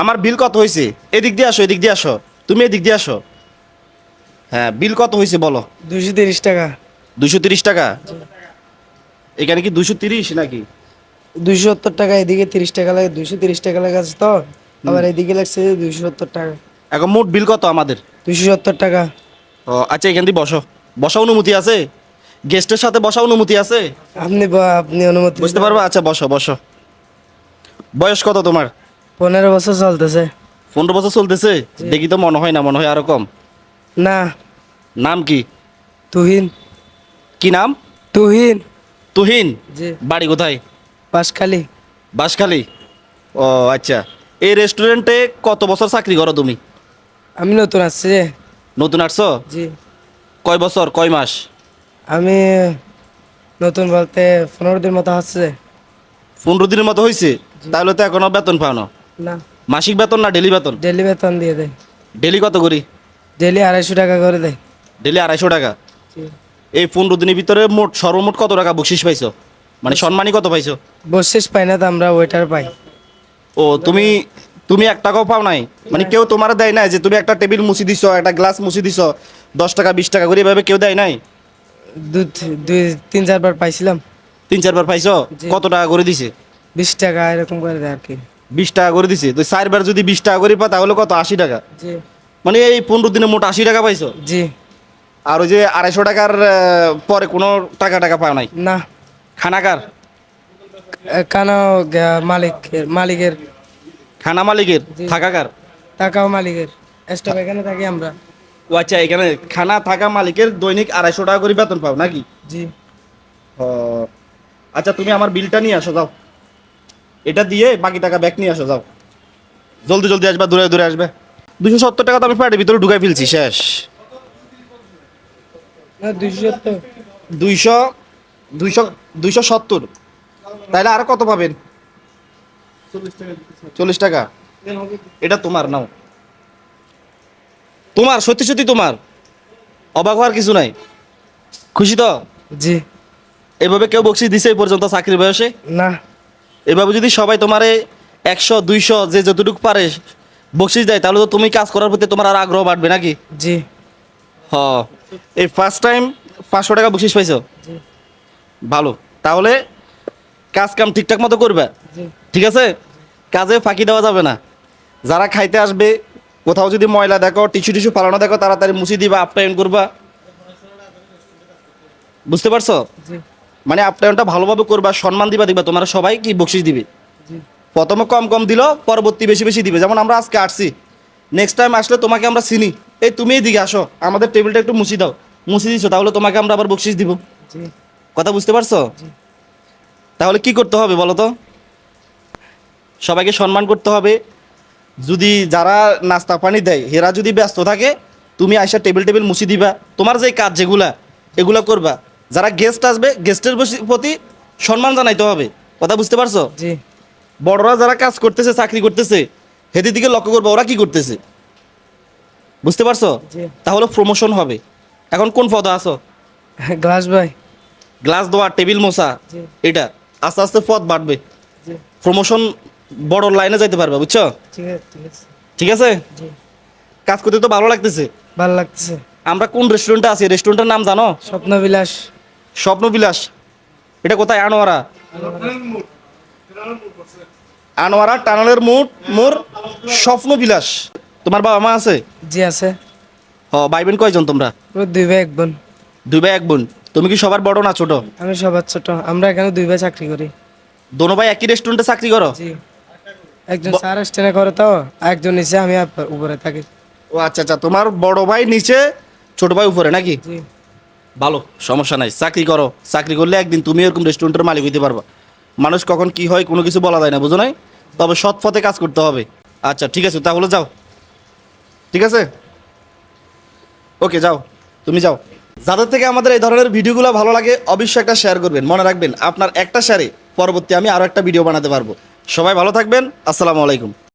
আমার বিল কত হয়েছে এদিক দিয়ে আসো এদিক দিয়ে আসো। তুমি এদিক দিয়ে আসো। হ্যাঁ বিল কত হয়েছে বলো? দুশো তিরিশ টাকা। দুশো তিরিশ টাকা? এখানে কি দুশো তিরিশ নাকি? দুশো সত্তর টাকা এদিকে তিরিশ টাকা লাগে দুশো তিরিশ টাকা লাগে আছে তো। আবার এদিকে লাগছে দুশো সত্তর টাকা। এখন মোট বিল কত আমাদের? দুশো সত্তর টাকা। ও আচ্ছা এখান দিয়ে বসো। বসা অনুমতি আছে? গেস্টের সাথে বসা অনুমতি আছে? আপনি আপনি অনুমতি বুঝতে পারব? আচ্ছা বসো বসো। বয়স কত তোমার? পনেরো বছর চলতেছে। পনেরো বছর চলতেছে? দেখি তো মনে হয় না মনে হয় আরও কম। না। নাম কি? তুহিন। কি নাম? তুহিন। তুহিন? বাড়ি কোথায়? পাশখালি বাঁশখালী? ও আচ্ছা। এই রেস্টুরেন্টে কত বছর চাকরি করো তুমি? আমি নতুন আসছি যে। নতুন আসছো? জি। কয় বছর কয় মাস? আমি নতুন বলতে পনেরো দিন মতো আসছে পনেরো দিনের মতো হয়েছে তাহলে তো এখনও বেতন পাও না না। মাসিক বেতন না ডেলি বেতন? ডেলি বেতন দিয়ে দেয়। ডেলি কত করি? ডেলি আড়াইশো টাকা করে দেয়। ডেলি আড়াইশো টাকা? এই পনেরো দিনের ভিতরে মোট সর্বমোট কত টাকা বকশিস পাইছো? মানে সম্মানী কত পাইছো? বসিস পাই না তো আমরা ওয়েটার পাই। ও তুমি তুমি এক টাকাও পাও নাই? মানে কেউ তোমার দেয় নাই যে তুমি একটা টেবিল মুছি দিছো একটা গ্লাস মুছি দিছো দশ টাকা বিশ টাকা করে এভাবে কেউ দেয় নাই? দু দুই তিন চারবার পাইছিলাম। তিন চারবার পাইছো? কত টাকা করে দিছে? বিশ টাকা এরকম করে দেয় আর কি। বিশ টাকা করে দিছে। তো চারবার যদি বিশ টাকা করে পা তাহলে কত? আশি টাকা। জি। মানে এই পনেরো দিনে মোট আশি টাকা পাইছো? জি। আর ওই যে আড়াইশো টাকার পরে কোনো টাকা টাকা পাও নাই? না। খানাকার? কেন মালিকের মালিকের। খানা মালিকের। থাকাকার? টাকাও মালিকের। স্টাফ এখানে থাকি আমরা। ও আচ্ছা এখানে খানা থাকা মালিকের দৈনিক আড়াইশো টাকা করে বেতন পাও নাকি? জি। আচ্ছা তুমি আমার বিলটা নিয়ে আসো যাও। এটা দিয়ে বাকি টাকা ব্যাক নিয়ে আসো যাও। জলদি জলদি আসবে দূরে দূরে আসবে। দুশো সত্তর টাকা তো আমি প্যাটের ভিতরে ঢুকাই ফেলছি শেষ। দুইশো দুইশো দুইশো সত্তর। তাহলে আর কত পাবেন? চল্লিশ টাকা। এটা তোমার নাও। তোমার সত্যি সত্যি তোমার। অবাক হওয়ার কিছু নাই। খুশি তো? জি। এভাবে কেউ বকশিস দিছে এই পর্যন্ত চাকরির বয়সে? না। এভাবে যদি সবাই তোমারে একশো দুইশো যে যতটুকু পারে বকশিস দেয় তাহলে তো তুমি কাজ করার প্রতি তোমার আর আগ্রহ বাড়বে নাকি? জি। হ। এই ফার্স্ট টাইম পাঁচশো টাকা বকশিস পাইছো? ভালো। তাহলে কাজ কাম ঠিকঠাক মতো করবে? ঠিক আছে? কাজে ফাঁকি দেওয়া যাবে না। যারা খাইতে আসবে কোথাও যদি ময়লা দেখো টিস্যু টিস্যু ফালানো দেখো তাড়াতাড়ি মুছি দিবা আপ্যায়ন করবা। বুঝতে পারছ? মানে আপ্যায়নটা ভালোভাবে করবা সম্মান দিবা দিবা। তোমরা সবাই কি বকশিস দিবে? প্রথমে কম কম দিল পরবর্তী বেশি বেশি দিবে। যেমন আমরা আজকে আসছি। নেক্সট টাইম আসলে তোমাকে আমরা চিনি। এই তুমি এদিকে আসো। আমাদের টেবিলটা একটু মুছি দাও। মুছি দিছো তাহলে তোমাকে আমরা আবার বকশিস দিব। কথা বুঝতে পারছ? তাহলে কি করতে হবে বলো তো? সবাইকে সম্মান করতে হবে। যদি যারা নাস্তা পানি দেয় এরা যদি ব্যস্ত থাকে তুমি আইসা টেবিল টেবিল মুছি দিবা। তোমার যে কাজ যেগুলা এগুলা করবা। যারা গেস্ট আসবে গেস্টের প্রতি সম্মান জানাইতে হবে। কথা বুঝতে পারছ? জি। বড়রা যারা কাজ করতেছে চাকরি করতেছে হেদের দিকে লক্ষ্য করব ওরা কি করতেছে? বুঝতে পারছ? তাহলে প্রমোশন হবে। এখন কোন পদে আছো? গ্লাস ভাই। গ্লাস দেওয়া টেবিল মোছা এটা। আস্তে আস্তে পথ বাড়বে। প্রমোশন বড় লাইনে যাইতে পারবে বুঝছ? ঠিক আছে কাজ করতে তো ভালো লাগতেছে। ভালো লাগতেছে। আমরা কোন রেস্টুরেন্টে আছি? রেস্টুরেন্টের নাম জানো? স্বপ্নবিলাস। স্বপ্নবিলাস এটা কোথায়? আনোয়ারা। আনোয়ারা টানেলের মোড় মোর স্বপ্নবিলাস। তোমার বাবা মা আছে? জি আছে। হ ভাই বোন কয়জন তোমরা? দুই ভাই এক বোন। দুই ভাই এক বোন। তুমি কি সবার বড় না ছোট? আমি সবার ছোট। আমরা এখানে দুই ভাই চাকরি করি। দোনো ভাই একই রেস্টুরেন্টে চাকরি করো? জি। একজন স্যার স্টেনে করে তো একজন নিচে আমি উপরে থাকি। ও আচ্ছা আচ্ছা। তোমার বড় ভাই নিচে ছোট ভাই উপরে নাকি? জি। ভালো, সমস্যা নাই। চাকরি করো, চাকরি করলে একদিন তুমি এরকম রেস্টুরেন্টের মালিক হইতে পারবা। মানুষ কখন কি হয় কোনো কিছু বলা যায় না, বুঝো নাই? তবে সৎ পথে কাজ করতে হবে। আচ্ছা ঠিক আছে, তাহলে যাও। ঠিক আছে? ওকে, যাও। তুমি যাও। যাদের থেকে আমাদের এই ধরনের ভিডিওগুলো ভালো লাগে, অবশ্যই একটা শেয়ার করবেন। মনে রাখবেন, আপনার একটা শেয়ারে পরবর্তী আমি আরও একটা ভিডিও বানাতে পারব। সবাই ভালো থাকবেন, আসসালামু আলাইকুম।